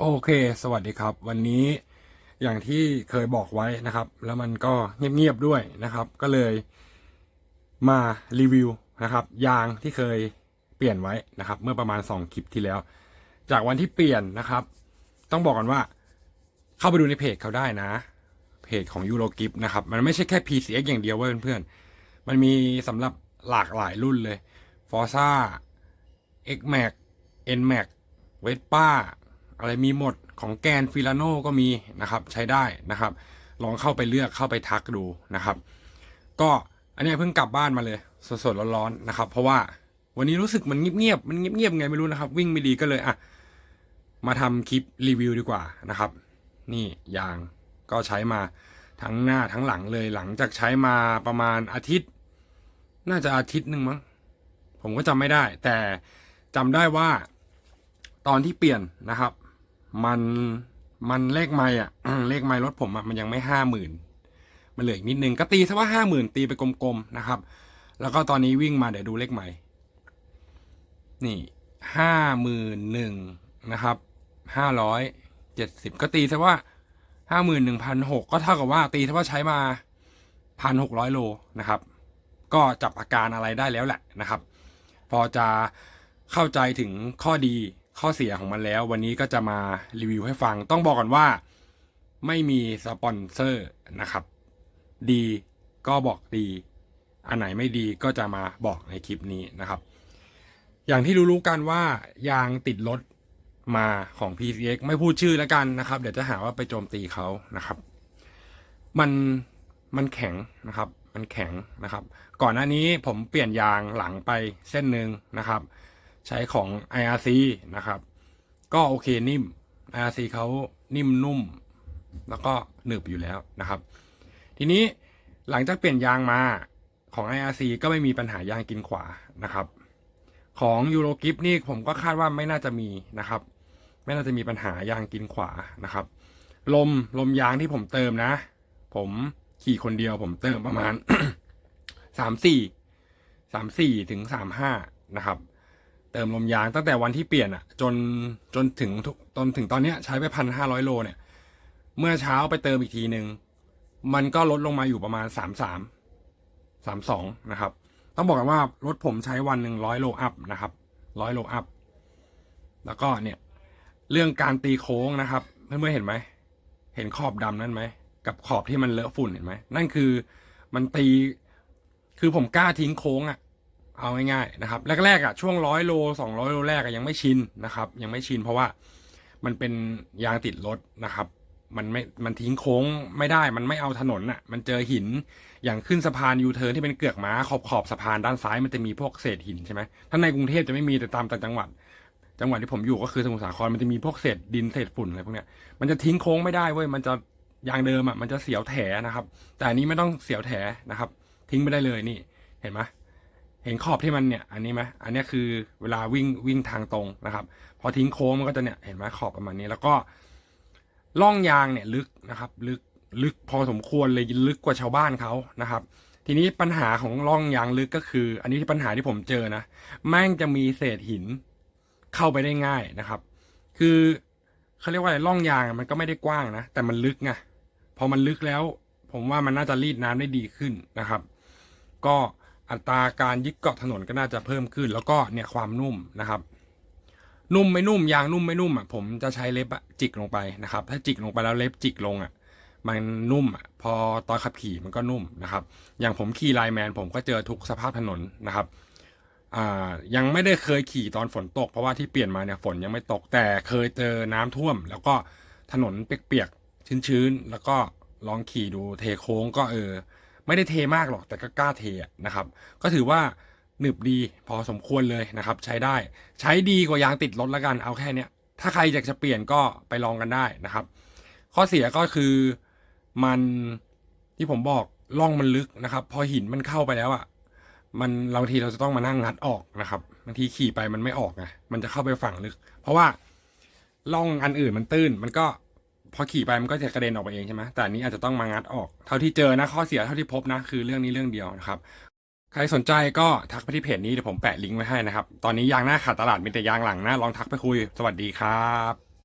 โอเค สวัสดีครับ วันนี้อย่างที่เคยบอกไว้นะครับ แล้วมันก็เงียบๆด้วยนะครับ ก็เลยมารีวิวนะครับ ยางที่เคยเปลี่ยนไว้นะครับ เมื่อประมาณ 2 คลิปที่แล้ว จากวันที่เปลี่ยนนะครับ ต้องบอกกันว่า เข้าไปดูในเพจเขาได้นะ เพจของยูโรกิฟนะครับ มันไม่ใช่แค่ PCX อย่างเดียวเว้ยเพื่อนๆ มันมีสำหรับหลากหลายรุ่นเลย Forza X Max N Max เวสป้า อะไรมีหมดของแกนฟิลาโนก็มีนะครับใช้ได้นะครับ ลองเข้าไปเลือกเข้าไปทักดูนะครับ ก็อันนี้เพิ่งกลับบ้านมาเลยสดๆร้อนๆนะครับ เพราะว่าวันนี้รู้สึกมันเงียบๆมันเงียบๆไงไม่รู้นะครับ วิ่งไม่ดีก็เลยอะมาทำคลิปรีวิวดีกว่านะครับ นี่ยางก็ใช้มาทั้งหน้าทั้งหลังเลยหลังจากใช้มาประมาณอาทิตย์ น่าจะอาทิตย์หนึ่งมั้งผมก็จำไม่ได้ แต่จำได้ว่าตอนที่เปลี่ยนนะครับ มันมันเลขไม่อะเลขไม่รถผมอะมันยังไม่ห้าหมื่นมันเหลืออีกนิดนึงก็ตีซะว่าห้าหมื่นตีไปกลมๆนะครับ แล้วก็ตอนนี้วิ่งมาเดี๋ยวดูเลขใหม่ นี่ห้าหมื่นหนึ่งนะครับห้าร้อยเจ็ดสิบก็ตีซะว่าห้าหมื่นหนึ่งพันหกก็เท่ากับว่าตีซะว่าใช้มาพันหกร้อยโลนะครับ ก็จับอาการอะไรได้แล้วแหละนะครับ พอจะเข้าใจถึงข้อดี ข้อเสียของมันแล้ว วันนี้ก็จะมารีวิวให้ฟัง ต้องบอกก่อนว่าไม่มีสปอนเซอร์นะครับ ดีก็บอกดี อันไหนไม่ดีก็จะมาบอกในคลิปนี้นะครับ อย่างที่รู้ๆกันว่ายางติดรถมาของ PCX ไม่พูดชื่อแล้วกันนะครับ เดี๋ยวจะหาว่าไปโจมตีเขานะครับ มันมันแข็งนะครับ มันแข็งนะครับ ก่อนหน้านี้ผมเปลี่ยนยางหลังไปเส้นหนึ่งนะครับ ใช้ของ IRC นะครับ ก็โอเคนิ่ม IRC เขานิ่มนุ่ม แล้วก็หนึบอยู่แล้วนะครับ ทีนี้หลังจากเปลี่ยนยางมาของ IRC ก็ไม่มีปัญหายางกินขวานะครับ ของยูโรกิฟนี่ผมก็คาดว่าไม่น่าจะมีนะครับ ไม่น่าจะมีปัญหายางกินขวานะครับ ลมลมยางที่ผมเติมนะ ผมขี่คนเดียวผมเติมประมาณสามสี่สามสี่ถึงสามห้านะครับ เติมลมยางตั้งแต่วันที่เปลี่ยนอะจนจนถึงทุกจนถึงตอนเนี้ยใช้ไปพันห้าร้อยโลเนี่ย เมื่อเช้าไปเติมอีกทีหนึ่งมันก็ลดลงมาอยู่ประมาณสามสามสามสองนะครับ ต้องบอกกันว่ารถผมใช้วันหนึ่งร้อยโลอัพนะครับร้อยโลอัพแล้วก็เนี่ย เรื่องการตีโค้งนะครับเพื่อนๆเห็นไหมเห็นขอบดำนั่นไหมกับขอบที่มันเลอะฝุ่นเห็นไหมนั่นคือมันตีคือผมกล้าทิ้งโค้งอะ่ะ เอาง่ายๆนะครับแรกๆอะ่ะช่วงร้อยโลสองร้อยโลแรกอะยังไม่ชินนะครับ ยังไม่ชินเพราะว่ามันเป็นยางติดรถนะครับ มันไม่มันทิ้งโค้งไม่ได้มันไม่เอาถนนอะ มันเจอหินอย่างขึ้นสะพานยูเทิร์นที่เป็นเกือกม้าขอบขอบสะพานด้านซ้ายมันจะมีพวกเศษหินใช่ไหมถ้าในกรุงเทพจะไม่มีแต่ตามต่างจังหวัด จังหวัดที่ผมอยู่ก็คือสมุทรสาครมันจะมีพวกเศษดินเศษฝุ่นอะไรพวกเนี้ยมันจะทิ้งโค้งไม่ได้เว้ยมันจะยางเดิมอะมันจะเสียวแถนะครับ แต่อันนี้ไม่ต้องเสียวแถนะครับ ทิ้งไปได้เลยนี่เห็นไหม เห็นขอบที่มันเนี่ยอันนี้ไหมอันนี้คือเวลาวิ่งวิ่งทางตรงนะครับ พอทิ้งโค้งมันก็จะเนี่ยเห็นไหมขอบประมาณนี้แล้วก็ล่องยางเนี่ยลึกนะครับ ลึกลึกพอสมควรเลยลึกกว่าชาวบ้านเขานะครับ ทีนี้ปัญหาของล่องยางลึกก็คือ อันนี้ที่ปัญหาที่ผมเจอนะแม่งจะมีเศษหินเข้าไปได้ง่ายนะครับ คือเขาเรียกว่าอะไรร่องยางมันก็ไม่ได้กว้างนะแต่มันลึกไงพอมันลึกแล้ว ผมว่ามันน่าจะรีดน้ำได้ดีขึ้นนะครับ ก็ อัตราการยึดเกาะถนนก็น่าจะเพิ่มขึ้น แล้วก็เนี่ยความนุ่มนะครับ นุ่มไม่นุ่มยางนุ่มไม่นุ่มอะผมจะใช้เล็บจิกลงไปนะครับ ถ้าจิกลงไปแล้วเล็บจิกลงอะมันนุ่มอะพอตอนขับขี่มันก็นุ่มนะครับ อย่างผมขี่ไลแมนผมก็เจอทุกสภาพถนนนะครับอ่ายังไม่ได้เคยขี่ตอนฝนตก เพราะว่าที่เปลี่ยนมาเนี่ยฝนยังไม่ตกแต่เคยเจอน้ำท่วม แล้วก็ถนนเปียกๆชื้นๆ แล้วก็ลองขี่ดูเทโค้งก็เออ ไม่ได้เทมากหรอกแต่ก็กล้าเทนะครับ ก็ถือว่าหนึบดีพอสมควรเลยนะครับ ใช้ได้ ใช้ดีกว่ายางติดรถล้วกันเอาแค่เนี้ยถ้าใครอยากจะเปลี่ยนก็ไปลองกันได้นะครับ ข้อเสียก็คือมันที่ผมบอกร่องมันลึกนะครับ พอหินมันเข้าไปแล้วอะมันบางทีเราจะต้องมานั่งงัดออกนะครับบางทีขี่ไปมันไม่ออกไงมันจะเข้าไปฝั่งลึก เพราะว่าล่องอันอื่นมันตื้น มันก็ พอขี่ไปมันก็จะกระเด็นออกไปเองใช่ไหมแต่อันนี้อาจจะต้องมางัดออกเท่าที่เจอนะข้อเสียเท่าที่พบนะคือเรื่องนี้เรื่องเดียวนะครับใครสนใจก็ทักไปที่เพจนี้เดี๋ยวผมแปะลิงก์ไว้ให้นะครับ ตอนนี้ยางหน้าขาดตลาดมีแต่ยางหลังนะลองทักไปคุย สวัสดีครับ